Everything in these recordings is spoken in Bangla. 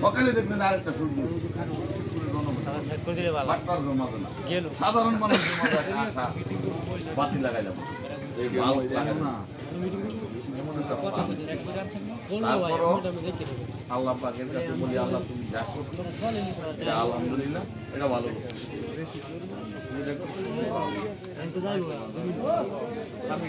সকালে আরেকটা সূর্য। সাধারণ বাতি লাগাইলাম। আল্লাহ আল্লাহ আলহামদুলিল্লাহ এটা ভালো এটা করছ। আমি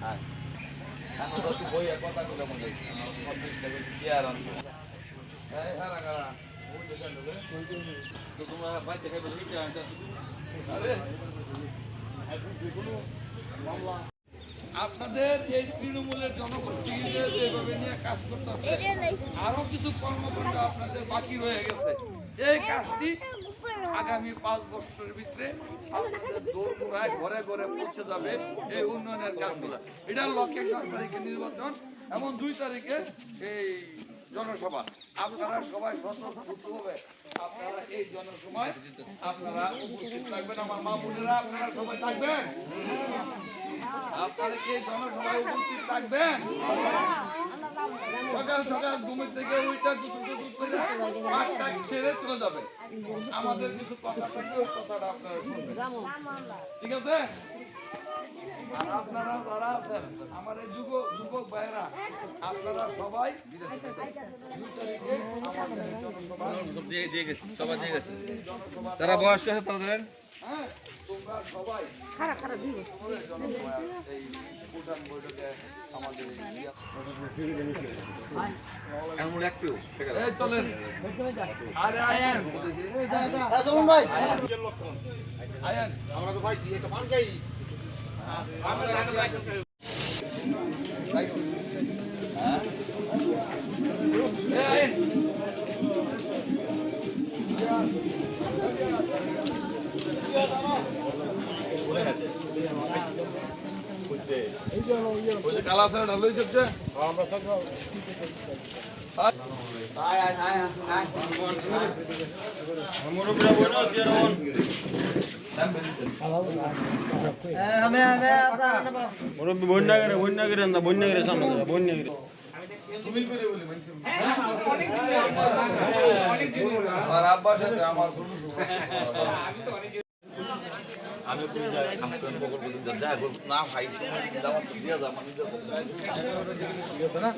হ্যাঁ। এখন তো তুই বইয়ের কথা গুলো মনে হয়। আমার পঞ্চাশটা কি আর আনব? এই হারা হারা। ওই যে গেল রে। আরে। আপনাদের এই তৃণমূলের জনগোষ্ঠী যেভাবে নিয়ে কাজ করতে আরও কিছু কর্মকাণ্ড আপনাদের বাকি রয়ে গেছে। এই কাজটি আগামী পাঁচ বছরের ভিতরে আপনাদের ঘরে ঘরে পৌঁছে যাবে এই উন্নয়নের কাজগুলো। এটার লক্ষ্যে সাত তারিখে নির্বাচন, এবং দুই তারিখে এই জনসভা। আপনারা সবাই স্বতঃস্ফূর্তভাবে আপনারা এই জনসভায় আপনারা উপস্থিত থাকবেন। আমার মা বোনেরা, আপনারা সবাই থাকবেন? আপনারা কি জনসভায় উপস্থিত থাকবেন সকাল সকাল ঘুমের থেকে ওইটা ছেড়ে চলে যাবে। আমাদের কিছু কথা থাকবে ওই কথাটা আপনারা শুনবেন। ঠিক আছে? আপনারা যারা আছেন, আমার এই যুবক যুবক ভাইয়েরা, আপনারা সবাই দিয়ে গেছে, সবাই দিয়ে গেছে। যারা বয়স্ক আছে তারা ধরেন হ্যাঁ তোমরা সবাই আমাদের জনসভা এই ভুটান বৈঠকে আমাদের এমন একটু এই চলেন আরে আয়েন ভাই আয়েন আমরা তো পাইছি একটা পান খাই আমরা এরকম মুরব্বী বন্যা করে বন্যা করে না বন্যা সামনে বন্যা আব্বার সাথে আমার আমি প্রকল্প যা করব না ভাই সময় তো দিয়া যা ঠিক আছে না?